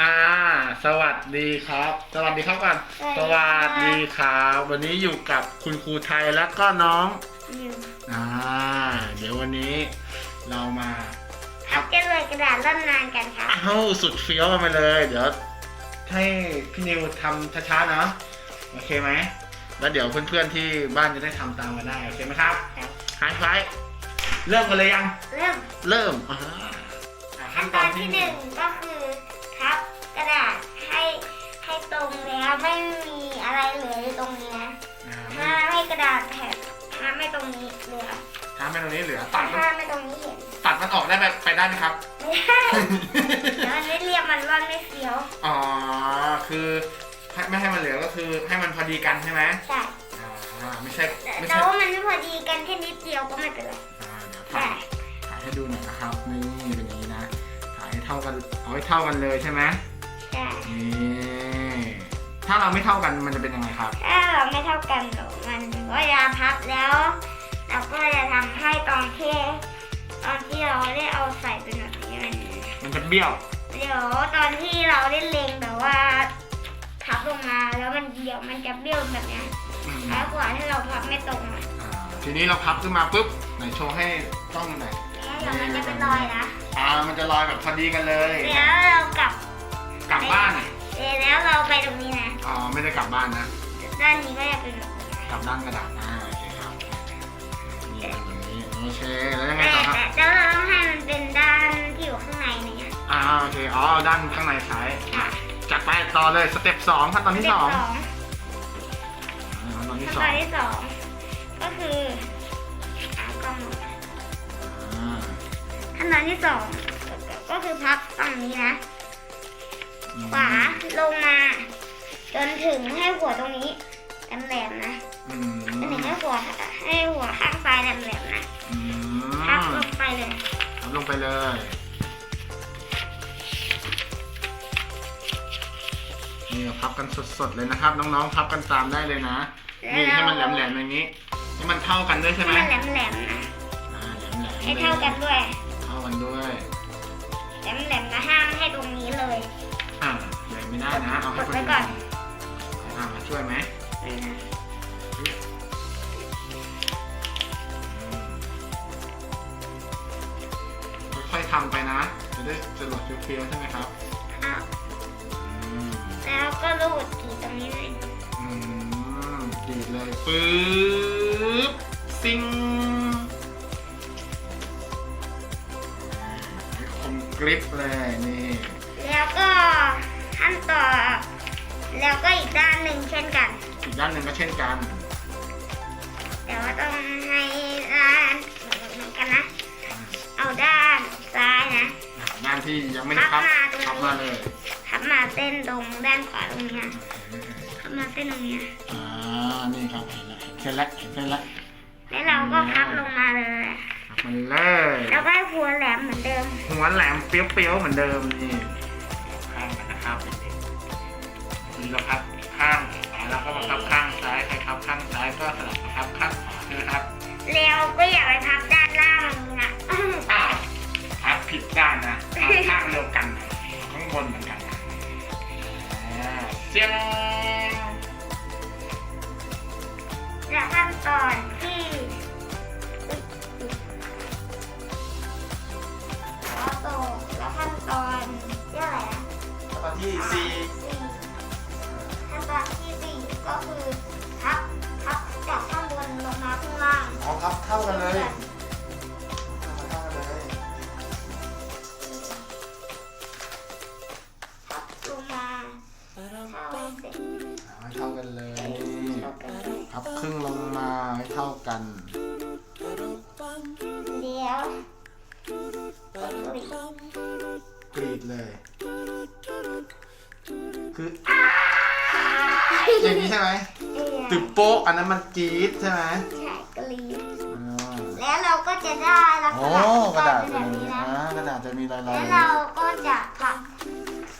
อ่า สวัสดีครับ สวัสดีครับก่อนสสวัวัสสดีดีคครับ วันนี้อยู่กับคุณครูไทยแล้วก็น้องอยู่อ่า เดี๋ยววันนี้เรามาพับกันเลยกระดาษล่อนนานกันครับเอ้าสุดเฟี้ยวกันไปเลย เดี๋ยวให้พี่นิวทำช้าๆเนาะ โอเคไหม แล้วเดี๋ยวเพื่อนๆที่บ้านจะได้ทำตามกันได้ โอเคไหมครับครับหายไฟเริ่มกันเลยยัง เริ่ม เริ่มอ่าอะขั้นตอนที่หนึ่งก็คือพับ กระดาษให้ให้ตรงแล้วไม่มีอะไรเหลืออยู่ตรงนี้นะอ่าถ้าให้กระดาษแถบถ้าไม่ตรงนี้เหลือถ้าไม่ตรงนี้เหลือตัดมันถ้าไม่ตรงนี้เห็นตัดมันออกได้แบบไปได้ไหมครับ ไม่ได้เดี๋ยวมันไม่เรียบมันร่อนไม่เฟี้ยวอ๋อคือให้ไม่ให้มันเหลือก็คือให้มันพอดีกันใช่ไหมใช่อ่าไม่ใช่แต่ไม่แต่ใช่ว่ามันไม่พอดีกันแค่นิดเดียวก็ไม่เป็นไรอ่าเดี๋ยวใช่ถ่ายถ่ายให้ดูหน่อยนะครับนี่เป็นอย่างนี้นะถ่ายให้เท่ากันเอาให้เท่ากันเลยใช่ไหมใช่ นี่ถ้าเราไม่เท่ากันมันจะเป็นยังไงครับ ถ้าเราไม่เท่ากันหรอกมันก็จะพับแล้ว เราก็จะทำให้ตอนที่ตอนที่เราได้เอาใส่เป็นแบบนี้มันมันจะเบี้ยว เดี๋ยวตอนที่เราได้เล็งแบบว่าพับลงมาแล้วมันเดี๋ยวมันจะเบี้ยวแบบเนี้ยอืมแล้วกว่าที่เราพับไม่ตรงอะอ่าทีนี้เราพับขึ้นมาปุ๊บไหนโชว์ให้ต้องดูหน่อยแล้วเดี๋ยวมันจะเป็นรอยนะ อ่ามันจะลอยแบบพอดีกันเลย แล้วเรากลับก ลับบ้านเอ่อแล้วเราไปตรงนี้นะอ๋อไม่ได้กลับบ้านนะ ด้านนี้ก็จะเป็นแบบนี้นะกลับด้านกระดาษอ่าโอเคครับนี่เป็นแบบนี้โอเคแล้วยังไงแต่ต่อครับ แต่แล้วเราต้องให้มันเป็นด้านที่อยู่ข้างในเนี่ยอ่าโอเคอ๋อด้านข้างในซ้ายค่ะจัดไปต่อเลยสเต็ปสองขั้นตอนที่สองขั้นอ่าขั้นตอนที่ตสอองนที่สองก็คืออ่ากล้องอ่าขั้นตอนที่สองก็คือพับฝั่งนี้นะ ขวาลงมา จนถึงให้หัวตรงนี้แหลมๆนะอืมจนถึงให้หัวให้หัวข้างซ้ายแหลมๆนะอืมพับลงไปเลยพับลงไปเลยนี่พับกันสดๆเลยนะครับ น้องๆพับกันตามได้เลยนะนี่ให้มันแหลมๆอย่างนี้ให้มันเท่ากันด้วยใช่ไหมให้มันแหลมๆนะอ่าแหลมๆให้เท่ากันด้วยเท่ากันด้วย เฟี้ยวๆใช่ไหมครับอ้าวอืมแล้วก็รูดกรีดตรงนี้เลยอืมกรีดเลยปึ๊บซิงให้คมกริปเลยนี่แล้วก็ขั้นต่อ แล้วก็อีกด้านหนึ่งเช่นกัน อีกด้านหนึ่งก็เช่นกัน แต่ว่าต้องให้ด้านเหมือนกันนะ เอาด้านซ้ายนะอ่า ด้านที่ยังไม่ได้พับพับมาตรงนี้พับมาเลยพับมาเส้นตรงด้านขวาตรงเนี้ยพับมาเส้นตรงเนี้ยอ่านี่ครับเห็นแล้วเห็นเส้นแล้วเห็นเส้นแล้วแล้วเราก็พับลงมาเลยพับมันเลยแล้วก็ให้หัวแหลมเหมือนเดิม หัวแหลมเปรี้ยวๆเหมือนเดิมนี่ข้างกันนะครับนี่เราพับข้างขวาแล้วก็มาพับข้างซ้ายใครพับข้างซ้ายก็สลับมาพับข้างขวานะครับแล้วก็อย่าไปพับด้านล่างอย่างนี้ กรีดเลย คืออย่างนี้ใช่ไหมเดี๋ยวตึกโป๊ะอันนั้นมันกรีดใช่ไหมใช่กรีดอ่าแล้วเราก็จะได้ลักษโอ้ณะที่กระดาษเป็เป็นนอแบย่างบนี้นี้นะอ่ากระดาษจะมีลายๆแล้วเราก็จะพับ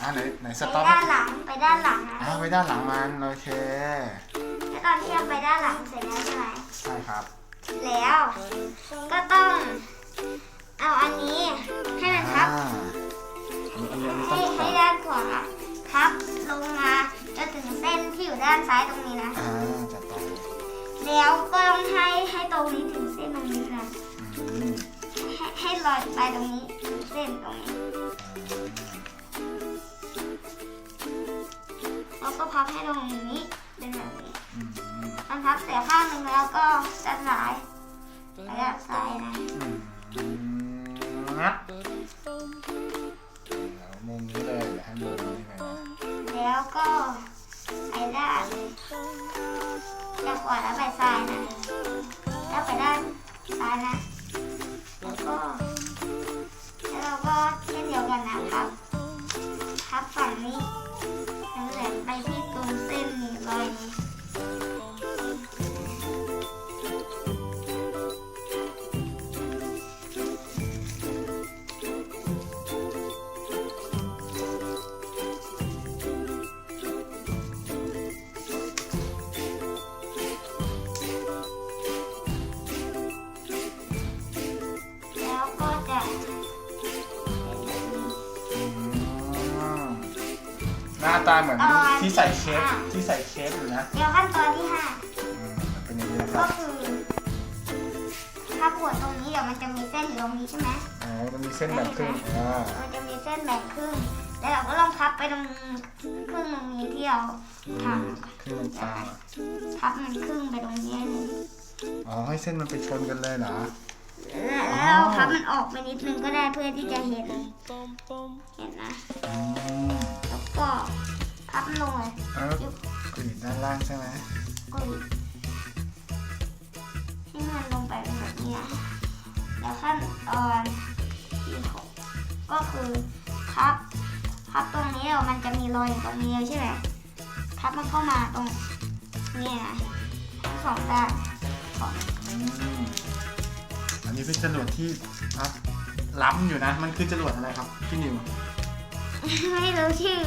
อ่าไหนไหนสไปต็อปด้านหลังไปด้านหลังนะอ่าไว้ด้านหลังมันโอเคแล้วตอนที่เราไปด้านหลังเสร็จแล้วใช่ไหมใช่ครับ แล้วก็ต้องเอาอันนี้ให้มันพับ ให้ให้ด้านขวาพับลงมาจนถึงเส้นที่อยู่ด้านซ้ายตรงนี้นะจัดไปแล้วก็ต้องให้ให้ตรงนี้ถึงเส้นตรงนี้นะให้ให้ลอยไปตรงนี้ถึงเส้นตรงนี้ แล้วก็พับให้ตรงนี้เป็นแบบนี้มันพับเสียข้างหนึ่งแล้วก็ด้านายไปด้านซ้ายนะ เลยอย่าให้มุมนี้เลยนะแล้วก็ไปด้านจากขวาแล้วไปซ้ายนะแล้วไปด้านซ้ายนะ แล้วก็ ตาเหมือนอ่าที่ใส่เชฟอ่าที่ใส่เชฟอยู่นะเดี๋ยวขั้นตอนที่ห้าอืมเป็นอย่างนี้นะคก็รับคือถ้าปวดตรงนี้เดี๋ยวมันจะมีเส้นอยู่ตรงนี้ใช่ไหมอ๋อมันมีเส้นแบ่งครึ่งอ่ามันจะมีเส้นแบ่งครึ่งแล้วเราก็ลองพับไปตรงครึ่งตรงนี้ที่เราทครึ่งตรงกลางอะำพับมันครึ่งไปตรงนี้เลยอ๋อให้เส้นมันไปชนกันเลยเหรอแล้วเราพับมันออกไปนิดนึงก็ได้เพื่อที่จะเห็นเห็นนะอืม แล้วก็พับลงเลยเอ้ากรีดด้านล่างใช่ไหมกดให้มันลงไปเป็นแบบนี้นะแล้วขั้นตอนที่หกก็คือพับพับตรงนี้แล้วมันจะมีรอยอยู่ตรงนี้ใช่ไหมพับมันเข้ามาตรงนี้นะทั้งสองด้านก่อนอืมอันนี้เป็นจรวดที่ครับล้ำอยู่นะ มันคือจรวดอะไรครับพี่นิว ไม่รู้ชื่อ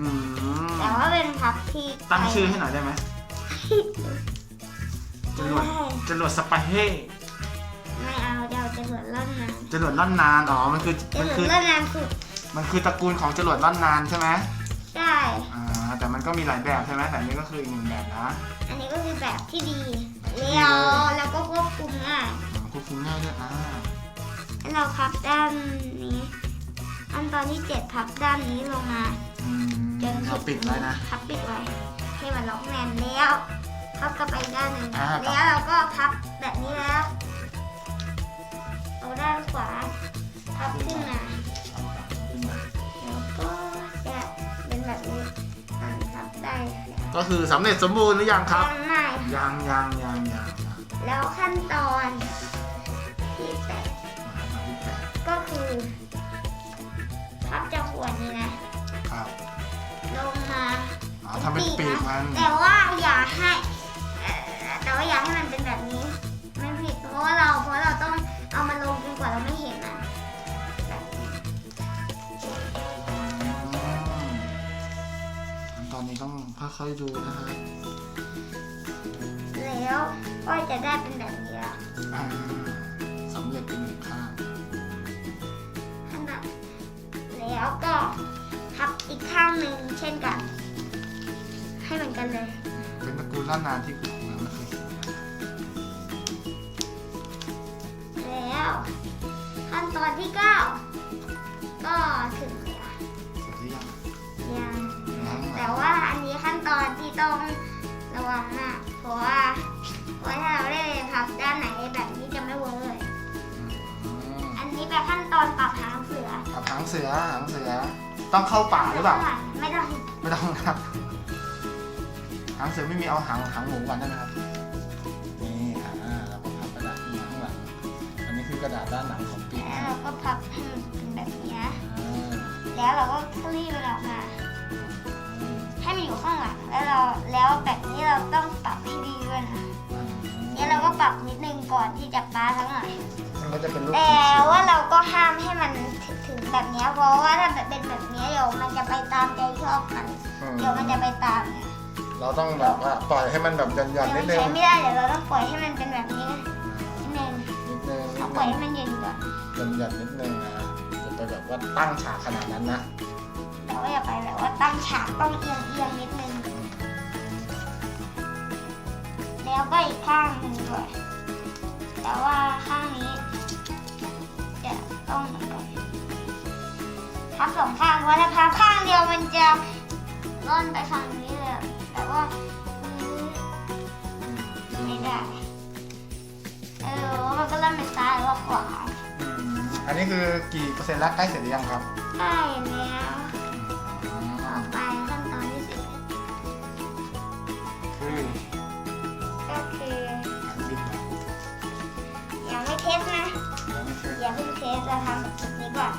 อืมแต่ว่าเป็นพับที่ตั้งชื่อให้หน่อยได้ไหมจรวดจรวดสปาเฮ่ไม่เอาเดี๋ยวจะเหลือล่อนนานจรวดล่อนนานอ๋อมันคือจะมันเหลืคืออล่อนนานสุดมันคือตระกูลของจรวดล่อนนานใช่ไหมใช่ อ่าแต่มันก็มีหลายแบบใช่ไหมแต่อันนี้ก็คืออีกหนึ่งแบบนะอันนี้ก็คือแบบที่ดีเลี้ยวแล้วก็ควบคุมง่ายอ่าควบคุมง่ายด้วยอ่าให้เราพับด้านนี้ ขั้นตอนที่เจ็ดพับด้านนี้ลงมาอืมจนเราปิดไว้นะ พับปิดไว้ให้มันล็อกแน่นแล้วพับกลับไปอีกด้านหนึ่งอ่าแล้วเราก็พับแบบนี้แล้วเอาด้านขวาพับขึ้นมาขึ้นมาแล้วก็จะเป็นแบบนี้มันพับได้ก็คือสำเร็จสมบูรณ์หรือยังครับยังไม่ยังยังยังยังยังแล้วขั้นตอน ทำเป็นปีกมัน แต่ว่าอย่าให้เอ่อแต่ว่าอย่าให้มันเป็นแบบนี้ไม่ผิดเพราะว่าเราเพราะเราต้องเอามันลงจนกว่าเราไม่เห็นมันแบบนี้ขั้นตอนนี้ต้องค่อยๆดูนะฮะแล้วก็จะได้เป็นแบบนี้แล้วอ่าสำเร็จเป็นหนึ่งข้างขนาดแล้วก็พับอีกข้างหนึ่งเช่นกัน ให้เหมือนกันเลย เป็นตระกูลล้านนานที่คุณครูยังไม่เคยเห็นนะแล้ว ขั้นตอนที่เก้าก็ถึงแล้ว เสร็จหรือยังยังยังแต่ว่าอันนี้ขั้นตอนที่ต้องระวังมากเพราะว่าเพราะถ้าเราได้พับด้านไหนแบบนี้จะไม่เวิร์กเลย อืมอันนี้แบบขั้นตอนปรับหางเสือกับหางเสือหางเสือ ต้องเข้าป่าหรือเปล่า ไม่ต้อง ไม่ต้องครับ หางเสือไม่มีเอาหางหางหมูก่อนได้ไหมครับนี่อ่าเราก็พับกระดาษขึ้นมาข้างหลังอันนี้คือกระดาษด้านหลังของปีกแล้วนะเราก็พับให้มันเป็นแบบนี้นะ อ่าแล้วเราก็คลี่มันออกมา ให้มันอยู่ข้างหลัง แล้วเราแล้วแบบนี้เราต้องปรับให้ดีด้วยนะเนี่ยเราก็ปรับนิดนึงก่อนที่จะปาทั้งหน่อยมันก็จะเป็นรูปแต่ขีดๆว่าเราก็ห้ามให้มันถึงแบบเนี้ยเพราะว่าถ้าแบบเป็นแบบเนี้ยเดี๋ยวมันจะไปตามใจชอบมันอืมเดี๋ยวมันจะไปตามเนี่ย เราต้องแบบว่าปล่อยให้มันแบบหย่อนๆนิดนึงใช้ไม่ได้เดี๋ยวเราต้องปล่อยให้มันเป็นแบบนี้นิดนึงนิดนึงนิเอาดปล่นึอยงให้มันเย็นก่อนหย่อนๆนิดนึงนะอย่าไปแบบว่าตั้งฉากขนาดนั้นนะแต่ว่าอย่าไปแบบว่าตั้งฉากต้องเอียงเอียงๆนิดนึงแล้วก็อีกข้างหนึ่งด้วยแต่ว่าข้างนี้จะต้องเหมือนกันพับสองข้างเพราะถ้าพับข้างเดียวมันจะร่อนไปฝั่งนี้เลยอะแต่ ว่ามันไม่ได้เออมันก็เริ่มเป็นซ้ายหรือว่าขวาอืมอันนี้คือกี่เปอร์เซ็นต์แล้วใกล้เสร็จหรือยังครับใช่แล้วต่อไปขั้นตอนที่สิบคือก็คือบิดยังไม่เทสนะยังไม่เสร็จอย่าเพิ่งเทสเราทำแบบนี้ก่อน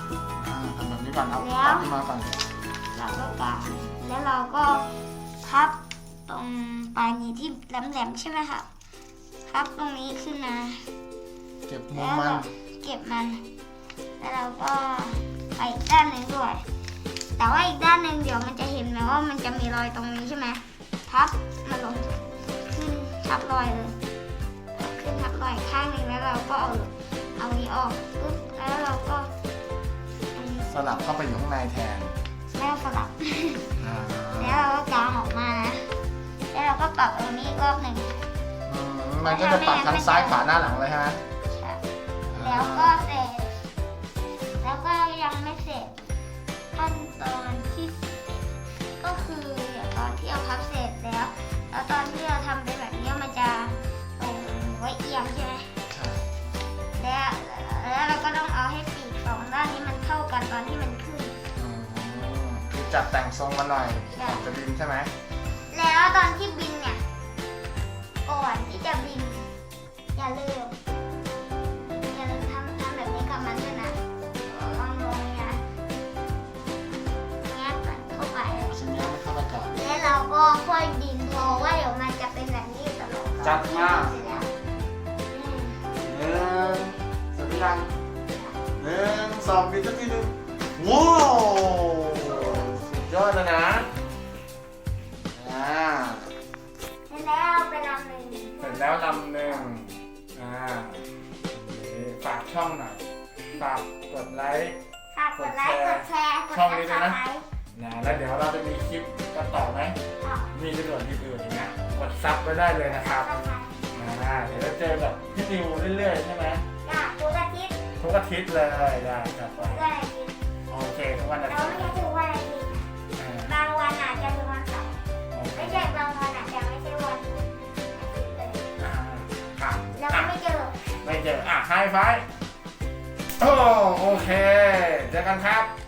อ่าทำแบบนี้ก่อนเอาแล้วตัดขึ้นมาก่อนเราก็กางแล้วเราก็พับต รงปลายนี้ที่แหลมๆใช่ไหมครับพับตรงนี้ขึ้นมาเก็บมุแล้มวมันเราเก็บมัน แล้วเราก็ไปอีกด้านหนึ่งด้วย แต่ว่าอีกด้านหนึ่งเดี๋ยวมันจะเห็นไหมว่ามันจะมีรอยตรงนี้ใช่ไหมพับมาลงขึ้นทับรอยเลยพับขึ้นทับรอยข้างหนึ่งแล้วเราก็เอาเอานี้ออกปุ๊บแล้วเราก็อันนี้สลับเข้าไปอยู่ข้างในแทนแล้วสลับอ่าแล้วเราก็กางออกมานะแล้ว เราก็ปรับตรงนี้อีกรอบหนึ่ง อืมมันก็จะปรับทั้งซ้ายขวาหน้าหลังเลยใช่ไหมแล้วก็เสร็จ แล้วก็ยังไม่เสร็จขั้นตอนที่สิบก็คือเดี๋ยวตอนที่เราพับเสร็จแล้ว แล้วตอนที่เราทำเป็นแบบนี้มันจะตรงไว้เอียงใช่ไหมใช่แล้วแล้วเราก็ต้องเอาให้ปีกสองด้านนี้มันเข้ากันตอนที่มันขึ้น อืมคือจัดแต่งทรงมาหน่อยก่อนจะบินใช่ไหมแล้วตอน ที่บินเนี่ย ก่อนที่จะบิน อย่าลืมอย่าลืมทำทำแบบนี้กับมันด้วยนะวางลงเนี่ยนะแงะกันเข้าไปชิ้นนี้ไม่เข้าไปก่อนแล้วเราก็ค่อยบินเพราะว่าเดี๋ยวมันจะเป็นแบบนี้ตลอดจัดมาเสร็จแล้วอืมหนึ่งสวัสดียังหนึ่งสองบินสักทีหนึ่งว้าว ช่องหน่อยฝากกดไลค์ ฝากกดไลค์ กดแชร์ กดช่องนี้ด้วยนะซับสไครต์นะแล้วเดี๋ยวเราจะมีคลิปกันต่อไหมอะมีประโยชน์อื่นๆอย่างเงี้ยกดซับไว้ได้เลยนะครับซับสไครต์อ่าเดี๋ยวเราเจอกับพี่นิวเรื่อยๆใช่ไหมจ้ะทุกอาทิตย์ทุกอาทิตย์เลยได้ครับทุกวันอาทิตย์โอเคทุกวันอาเราทิตย์ไม่ใช่ทุกวันอาทิตย์อ่าบางวันอาจจะเป็นวันเสาร์โอเคไม่ใช่บางวันอาจจะไม่ใช่วันอาทิตย์เลยอ่าอะเราก็ไม่เจอ ไม่เจออะไฮไฟว์โอ้ โอเค เจอกันครับ